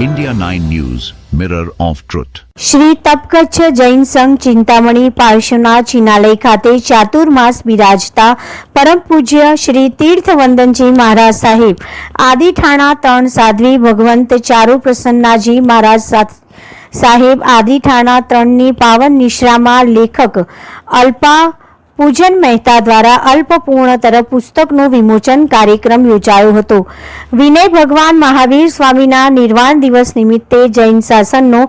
India 9 News, Mirror of Truth. Shri Tapkachchh Jain Sangh Chintamani પાર્શ્વના ચિનાલય ખાતે ચાતુર્માસ બિરાજતા પરમ પૂજ્ય શ્રી તીર્થવંદનજી મહારાજ સાહેબ આદિઠાણા ત્રણ સાધ્વી ભગવંત ચારુ પ્રસન્નાજી મહારાજ સાહેબ આદિઠાણા ત્રણની પાવન નિશ્રામાં લેખક અલ્પા પૂજન મહેતા દ્વારા અલ્પપૂર્ણતર પુસ્તકનું વિમોચન કાર્યક્રમ યોજાયો હતો. વિનય ભગવાન મહાવીર સ્વામીના નિર્વાણ દિવસ નિમિત્તે જૈન શાસનનો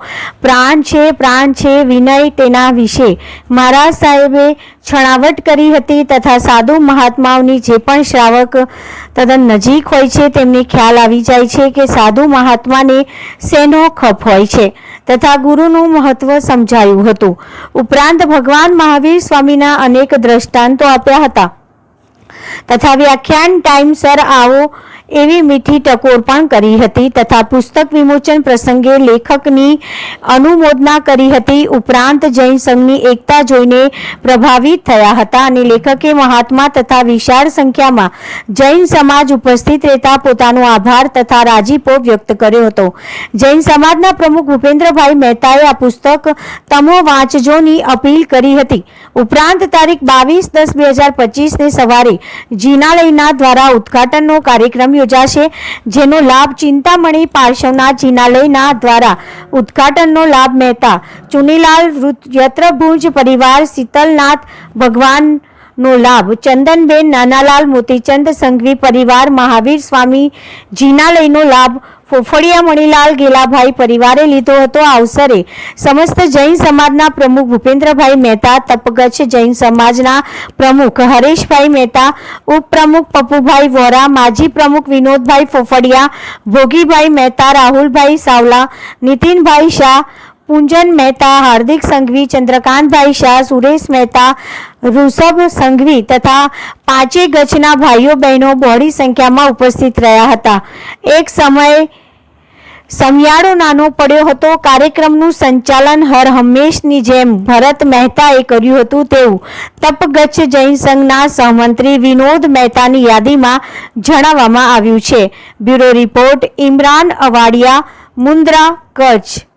પ્રાણ છે પ્રાણ છે, વિનય તેના વિશે મહારાજ સાહેબે છણાવટ કરી હતી તથા સાધુ મહાત્માઓની જે પણ શ્રાવક તદ્દન નજીક હોય છે તેમને ખ્યાલ આવી જાય છે કે સાધુ મહાત્માને શેનો ખપ હોય છે તથા ગુરુનું મહત્વ સમજાયું હતું. ઉપરાંત ભગવાન મહાવીર સ્વામીના અનેક દ્રષ્ટાંતો આપ્યા હતા. તથા વ્યાખ્યાન ટાઈમસર આવો એવી મીઠી ટકોર પણ કરી હતી તથા પુસ્તક વિમોચન પ્રસંગે લેખકની અનુમોદના કરી હતી. ઉપરાંત જૈન સંઘની એકતા જોઈને પ્રભાવિત થયા હતા અને લેખકે મહાત્મા તથા વિશાળ સંખ્યામાં જૈન સમાજ ઉપસ્થિત રહેતા પોતાનો આભાર તથા રાજીપો વ્યક્ત કર્યો હતો. જૈન સમાજના પ્રમુખ ભૂપેન્દ્રભાઈ મહેતાએ આ પુસ્તક તમો વાંચજોની અપીલ કરી હતી. ઉપરાંત તારીખ બાવીસ દસ બે હજાર પચીસને સવારે જીનાલયના દ્વારા ઉદ્ઘાટનનો કાર્યક્રમ યોજાશે, જેનો લાભ ચિંતામણી પાર્શ્વના જીનાલયના દ્વારા ઉદ્ઘાટનનો લાભ મહેતા ચુનીલાલ યત્રભુજ પરિવાર શીતલનાથ ભગવાન નો લાભ, ચંદનબેન નાનાલાલ મોતીચંદ સંઘવી પરિવાર મહાવીર સ્વામી જીનાલયનો લાભ ફોફડિયા મણીલાલ ગેલાભાઈ પરિવારે લીધો હતો આ અવસરે. સમસ્ત જૈન સમાજના પ્રમુખ ભૂપેન્દ્રભાઈ મહેતા, તપગચ્છ જૈન સમાજના પ્રમુખ હરેશભાઈ મહેતા, ઉપપ્રમુખ પપ્પુભાઈ વોરા, માજી પ્રમુખ વિનોદભાઈ ફોફડિયા, ભોગીભાઈ મહેતા, રાહુલભાઈ સાવલા, નીતિનભાઈ શાહ પૂંજન મહેતા, હાર્દિક સંઘવી, ચંદ્રકાંતભાઈ શાહ, સુરેશ મહેતા, ઋષભ સંઘવી તથા પાંચે ગચ્છના ભાઈઓ બહેનો બહોળી સંખ્યામાં ઉપસ્થિત રહ્યા હતા. એક સમયે સમિયાળો નાનો પડ્યો હતો. કાર્યક્રમનું સંચાલન હર હંમેશની જેમ ભરત મહેતાએ કર્યું હતું તેવું. તપગચ્છ જૈન સંઘના સહમંત્રી વિનોદ મહેતાની યાદીમાં જણાવવામાં આવ્યું છે. Bureau report, Imran Awadiya, Mundra, Kutch.